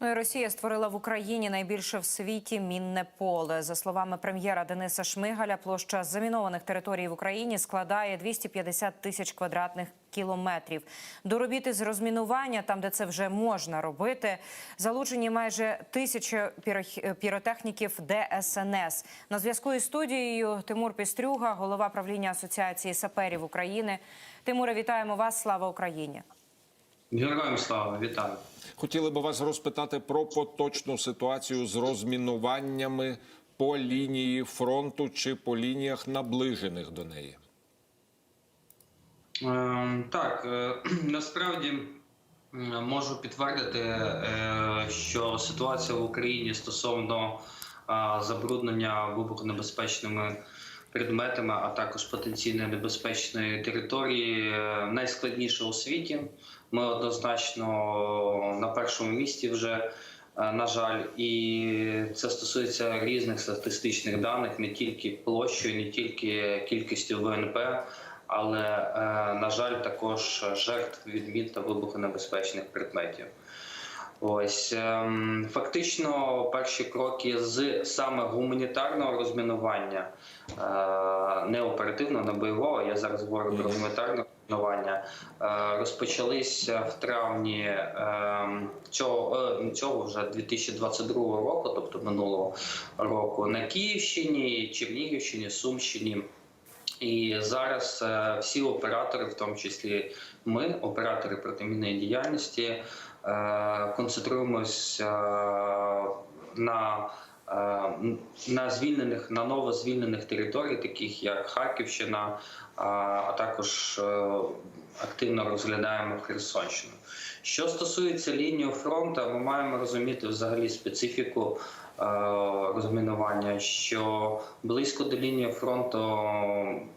Ну Росія створила в Україні найбільше в світі мінне поле. За словами прем'єра Дениса Шмигаля, площа замінованих територій в Україні складає 250 тисяч квадратних кілометрів. До з розмінування, там де це вже можна робити, залучені майже тисяча піротехніків ДСНС. На зв'язку із студією Тимур Пістрюга, голова правління Асоціації саперів України. Тимуре, вітаємо вас! Слава Україні! Героям слава, вітаю. Хотіли би вас розпитати про поточну ситуацію з розмінуваннями по лінії фронту чи по лініях наближених до неї. Е, так, е, насправді можу підтвердити, е, що ситуація в Україні стосовно забруднення вибухонебезпечними предметами, а також потенційно небезпечної території е, найскладніша у світі. Ми однозначно на першому місці вже. е, На жаль, і це стосується різних статистичних даних, не тільки площею, не тільки кількістю ВНП, але е, на жаль, також жертв від мін та вибухонебезпечних предметів. Ось ем, фактично перші кроки з саме гуманітарного розмінування, е, не оперативного, не бойового. Я зараз говорю про гуманітарне розмінування. е, Розпочалися в травні ем, цього, е, цього вже 2022 року, тобто минулого року, на Київщині, Чернігівщині, Сумщині. І зараз е, всі оператори, в тому числі ми, оператори протимінної діяльності, концентруємося на, на звільнених на новозвільнених територіях, таких як Харківщина, е, а також е, активно розглядаємо Херсонщину. Що стосується лінії фронту, ми маємо розуміти взагалі специфіку е, розмінування, що близько до лінії фронту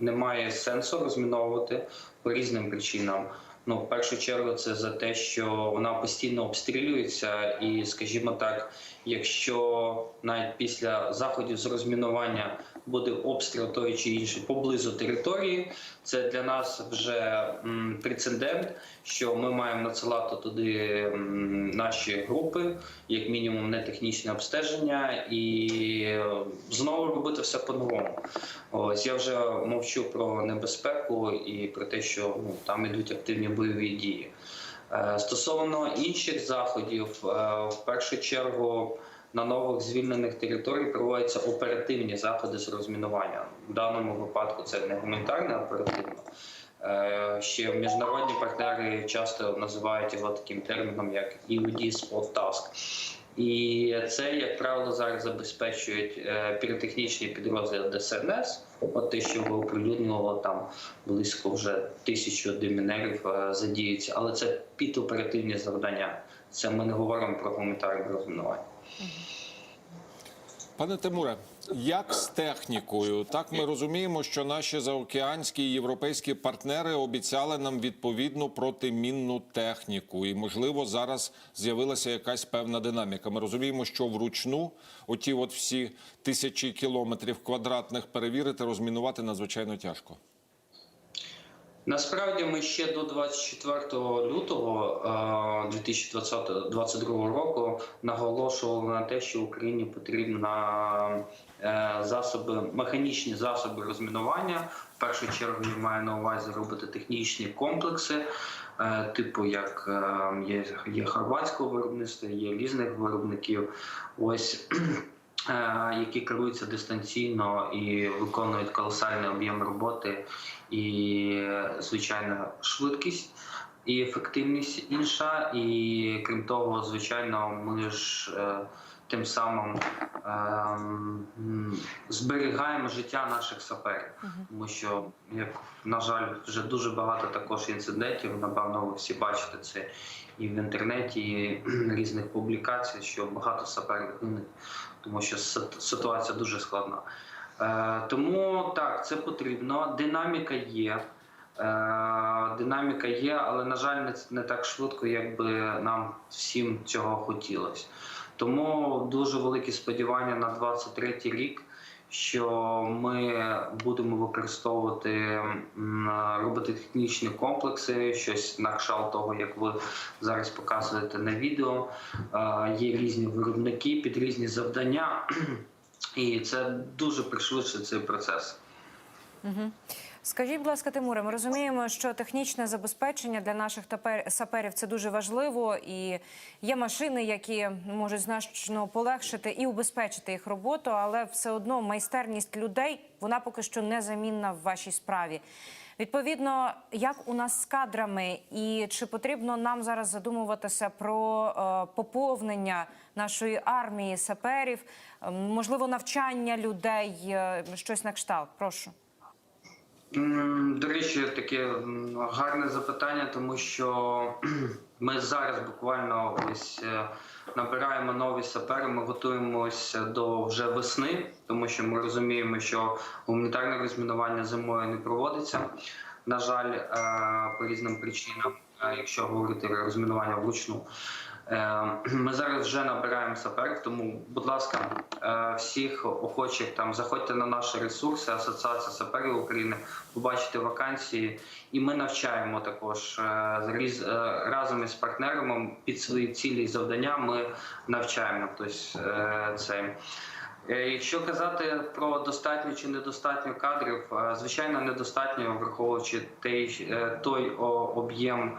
немає сенсу розміновувати по різним причинам. Ну, в першу чергу, це за те, що вона постійно обстрілюється, і, скажімо так, якщо навіть після заходів з розмінування буде обстріл тої чи іншої поблизу території, це для нас вже прецедент, що ми маємо надсилати туди наші групи, як мінімум, не технічне обстеження, і е, знову робити все по-новому. Ось я вже мовчу про небезпеку і про те, що ну, там ідуть активні бойові дії. Е, Стосовно інших заходів, е, в першу чергу на нових звільнених територіях проводяться оперативні заходи з розмінування. В даному випадку це не гуманітарне, а оперативно. Е, Ще міжнародні партнери часто називають його таким терміном, як EOD Spot Task. І це, як правило, зараз забезпечують е, піротехнічні підрозділи ДСНС. От те, що ви оприлюднювало, там близько вже тисячу демінерів е, задіються, але це підоперативні завдання. Це ми не говоримо про гуманітарне розмінування. Пане Тимуре, як з технікою? Так ми розуміємо, що наші заокеанські і європейські партнери обіцяли нам відповідну протимінну техніку, і можливо зараз з'явилася якась певна динаміка. Ми розуміємо, що вручну оті от всі тисячі кілометрів квадратних перевірити, розмінувати надзвичайно тяжко. Насправді ми ще до 24 лютого е, 2022 року наголошували на те, що Україні потрібна е, засоби, механічні засоби розмінування. В першу чергу я маю на увазі робити технічні комплекси, е, типу як е, є, є хорватського виробництва, є різних виробників. Ось е, які керуються дистанційно і виконують колосальний об'єм роботи і звичайно швидкість і ефективність інша. І крім того, звичайно, ми ж е, тим самим е, зберігаємо життя наших саперів, тому що як на жаль, вже дуже багато також інцидентів. Напевно, ви всі бачите це і в інтернеті, і різних публікацій, що багато саперів гинуть, тому що ситуація дуже складна. Е, Тому так, це потрібно. Динаміка є. Е, Динаміка є, але на жаль, не, так швидко, як би нам всім цього хотілося. Тому дуже великі сподівання на 23 рік, що ми будемо використовувати робототехнічні комплекси, щось на кшталт того, як ви зараз показуєте на відео. Е, Є різні виробники під різні завдання, і це дуже пришвидшить цей процес. Скажіть, будь ласка, Тимуре, ми розуміємо, що технічне забезпечення для наших саперів це дуже важливо, і є машини, які можуть значно полегшити і убезпечити їх роботу, але все одно майстерність людей вона поки що незамінна в вашій справі. Відповідно, як у нас з кадрами, і чи потрібно нам зараз задумуватися про е, поповнення нашої армії саперів, можливо, навчання людей, е, щось на кшталт? Прошу. До речі, таке гарне запитання, тому що ми зараз буквально ось е, набираємо нові сапери. Ми готуємося до вже весни, тому що ми розуміємо, що гуманітарне розмінування зимою не проводиться. На жаль, е, по різним причинам, е, якщо говорити розмінування вручну. Е, Ми зараз вже набираємо саперів, тому, будь ласка, е, всіх охочих там заходьте на наші ресурси, Асоціація саперів України, побачите вакансії, і ми навчаємо також е, разом із партнерами під свої цілі і завдання. Ми навчаємо. Тобто це. Е, Якщо казати про достатньо чи недостатньо кадрів, звичайно, недостатньо, враховуючи той, той об'єм,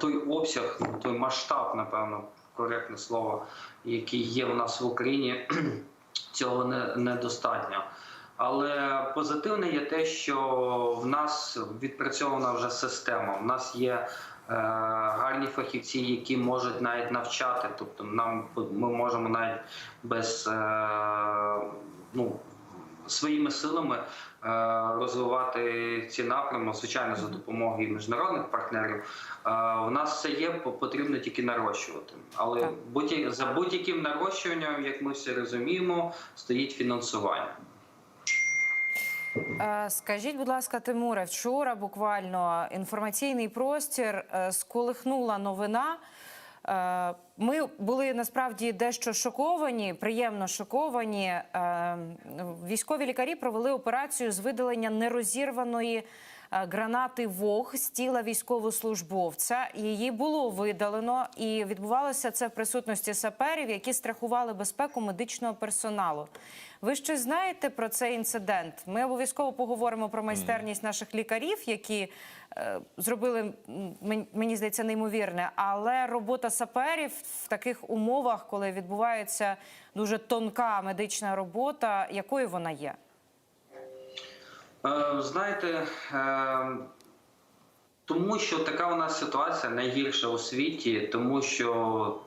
той обсяг, той масштаб, напевно, коректне слово, який є у нас в Україні, цього не, недостатньо. Але позитивне є те, що в нас відпрацьована вже система. У нас є е, гарні фахівці, які можуть навіть навчати. Тобто, нам ми можемо навіть без е, ну, своїми силами е, розвивати ці напрями, звичайно, за допомогою міжнародних партнерів. Е, У нас все є, потрібно тільки нарощувати. Але будь- за будь-яким нарощуванням, як ми всі розуміємо, стоїть фінансування. Е, Скажіть, будь ласка, Тимуре, вчора буквально інформаційний простір е, сколихнула новина. Е, Ми були насправді дещо шоковані, приємно шоковані. Е, Військові лікарі провели операцію з видалення нерозірваної гранати ВОГ з тіла військовослужбовця. Її було видалено, і відбувалося це в присутності саперів, які страхували безпеку медичного персоналу. Ви щось знаєте про цей інцидент? Ми обов'язково поговоримо про майстерність наших лікарів, які е, зробили мені здається неймовірне. Але робота саперів в таких умовах, коли відбувається дуже тонка медична робота, якою вона є? Е, Знаєте, е, тому що така у нас ситуація найгірша у світі, тому що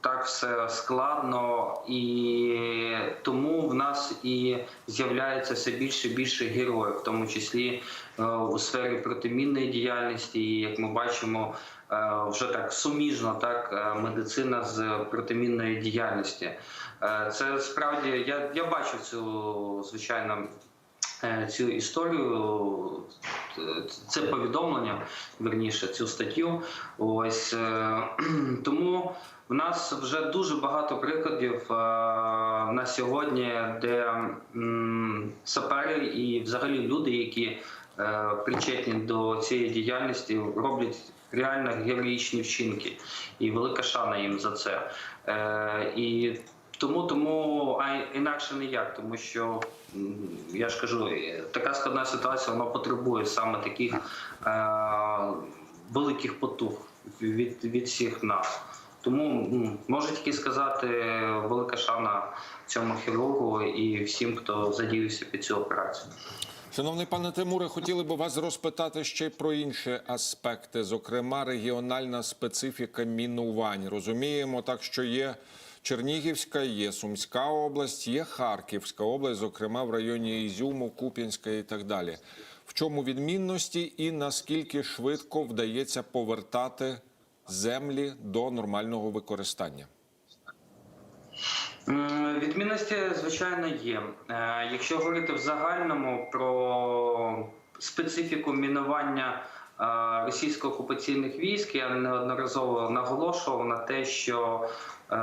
так все складно, і тому в нас і з'являється все більше і більше героїв, в тому числі е, у сфері протимінної діяльності. І як ми бачимо, е, вже так суміжно, так медицина з протимінної діяльності. Це справді я, я бачу цю звичайно цю історію, е, це повідомлення, верніше, цю статтю. Ось е, тому в нас вже дуже багато прикладів е, на сьогодні, де сапери і взагалі люди, які е, причетні до цієї діяльності, роблять реально героїчні вчинки, і велика шана їм за це. Е, І тому, тому а інакше ніяк, тому що я ж кажу, е, така складна ситуація вона потребує саме таких е, великих потуг від, від всіх нас. Тому можу тільки сказати велика шана цьому хірургу і всім, хто задіявся під цю операцію. Шановний пане Тимуре, хотіли б вас розпитати ще про інші аспекти, зокрема регіональна специфіка мінувань. Розуміємо, так що є Чернігівська, є Сумська область, є Харківська область, зокрема в районі Ізюму, Куп'янська і так далі. В чому відмінності і наскільки швидко вдається повертати землі до нормального використання? Відмінності, звичайно, є. Е, Якщо говорити в загальному про специфіку мінування російсько-окупаційних військ, я неодноразово наголошував на те, що е,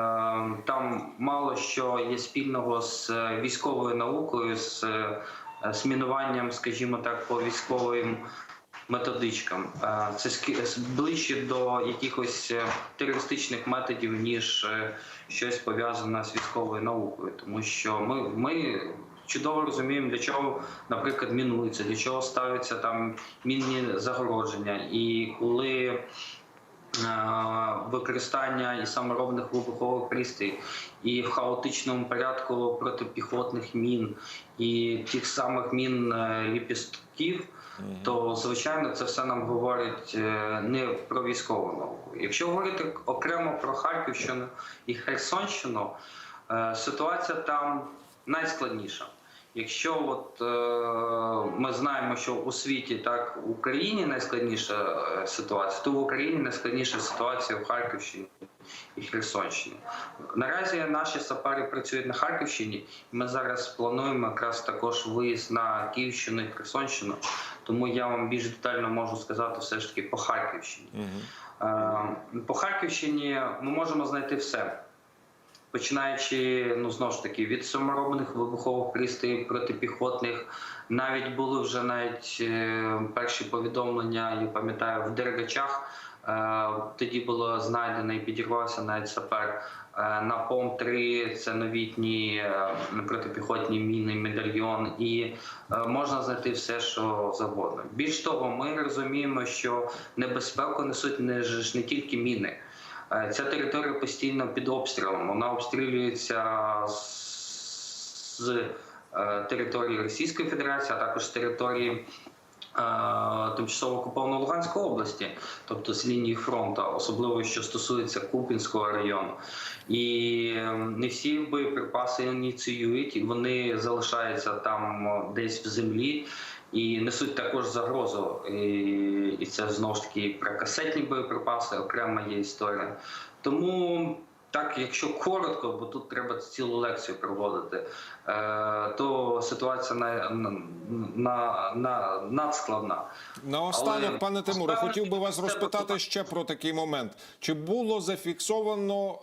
там мало що є спільного з е, військовою наукою, з е, з скажімо так, по військовим методичкам. Е, Це ближче до якихось е, терористичних методів, ніж е, щось пов'язане з військовою наукою, тому що ми, ми чудово розуміємо, для чого, наприклад, мінується, для чого ставляться там мінні загородження, і коли. е, Використання і саморобних вибухових пристроїв, і в хаотичному порядку протипіхотних мін, і тих самих мін е, ліпістків, то звичайно це все нам говорить е, не про військову науку. Якщо говорити окремо про Харківщину і Херсонщину, ситуація там найскладніша. Якщо от е, ми знаємо, що у світі так в Україні найскладніша е, ситуація, то в Україні найскладніша ситуація в Харківщині і Херсонщині. Наразі наші сапери працюють на Харківщині. Ми зараз плануємо якраз також виїзд на Київщину і Херсонщину. Тому я вам більш детально можу сказати все ж таки по Харківщині. Е, По Харківщині ми можемо знайти все. Починаючи ну знову ж таки від саморобних вибухових пристроїв протипіхотних, навіть були вже навіть е, перші повідомлення, я пам'ятаю, в Дергачах. Е, тоді було знайдено і підірвався навіть сапер. Е, на пом 3 це новітні протипіхотні міни, медальйон, і можна знайти все, що завгодно. Більш того, ми розуміємо, що небезпеку несуть не ж не тільки міни. Е, Ця територія постійно під обстрілом. Вона обстрілюється з е, території Російської Федерації, а також з території е, тимчасово окупованої Луганської області, тобто з лінії фронту, особливо що стосується Купінського району. І е, не всі боєприпаси ініціюють, і вони залишаються там десь в землі. І несуть також загрозу, і, і це знову ж таки про касетні боєприпаси, окрема є історія. Тому так, якщо коротко, бо тут треба цілу лекцію проводити, е, то ситуація на, на, на, на надскладна. Наостанок, Але пане Тимуре, хотів би вас розпитати ще про такий момент. Чи було зафіксовано,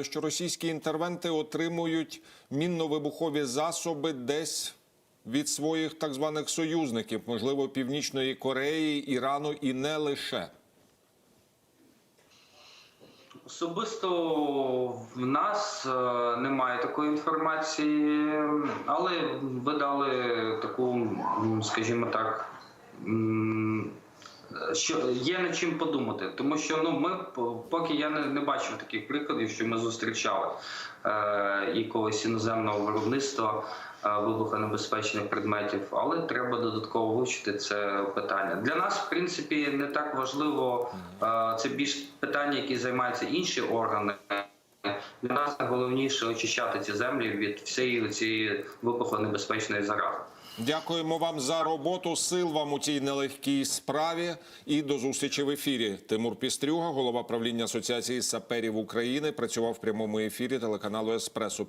е, що російські інтервенти отримують мінно-вибухові засоби десь від своїх так званих союзників, можливо, Північної Кореї, Ірану і не лише? Особисто в нас е, немає такої інформації, але ви дали таку, скажімо так, що є над чим подумати, тому що ну ми поки я не, не бачив таких прикладів, що ми зустрічали е, якогось іноземного виробництва е, вибухонебезпечних предметів, але треба додатково вивчити це питання. Для нас, в принципі, не так важливо. е, Це більш питання, які займаються інші органи. Для нас найголовніше очищати ці землі від всієї цієї вибухонебезпечної зарази. Дякуємо вам за роботу. Сил вам у цій нелегкій справі. І до зустрічі в ефірі. Тимур Пістрюга, голова правління Асоціації саперів України, працював в прямому ефірі телеканалу Еспресо.